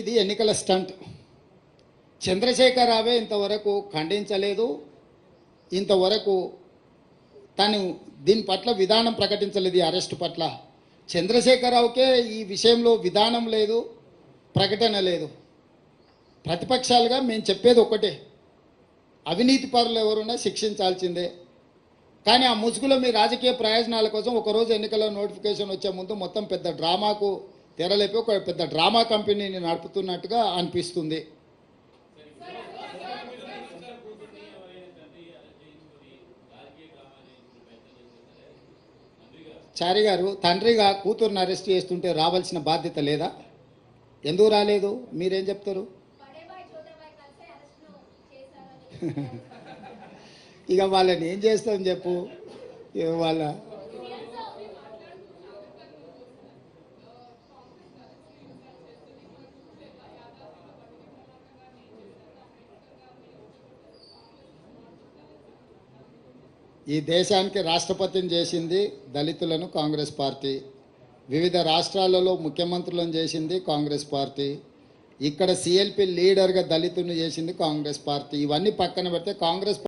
ఇది ఎన్నికల స్టంట్. చంద్రశేఖర్ రావే ఇంతవరకు ఖండించలేదు. ఇంతవరకు తను దీని పట్ల విధానం ప్రకటించలేదు ఈ అరెస్ట్ పట్ల. చంద్రశేఖరరావుకే ఈ విషయంలో విధానం లేదు ప్రకటన లేదు. ప్రతిపక్షాలుగా మేము చెప్పేది ఒకటే అవినీతి పరులు ఎవరున్నా శిక్షించాల్సిందే. కానీ ఆ ముసుగులో మీ రాజకీయ ప్రయోజనాల కోసం ఒకరోజు ఎన్నికల నోటిఫికేషన్ వచ్చే ముందు మొత్తం పెద్ద డ్రామాకు తెరలేపి ఒక పెద్ద డ్రామా కంపెనీని నడుపుతున్నట్టుగా అనిపిస్తుంది. చారి గారు తండ్రిగా కూతురుని అరెస్ట్ చేస్తుంటే రావాల్సిన బాధ్యత లేదా? ఎందుకు రాలేదు? మీరేం చెప్తారు? ఇక వాళ్ళని ఏం చేస్తాం చెప్పు? వాళ్ళ ఈ దేశానికి రాష్ట్రపతిని చేసింది దళితులను కాంగ్రెస్ పార్టీ. వివిధ రాష్ట్రాలలో ముఖ్యమంత్రులను చేసింది కాంగ్రెస్ పార్టీ. ఇక్కడ సిఎల్పి లీడర్గా దళితుని చేసింది కాంగ్రెస్ పార్టీ. ఇవన్నీ పక్కన పెడితే కాంగ్రెస్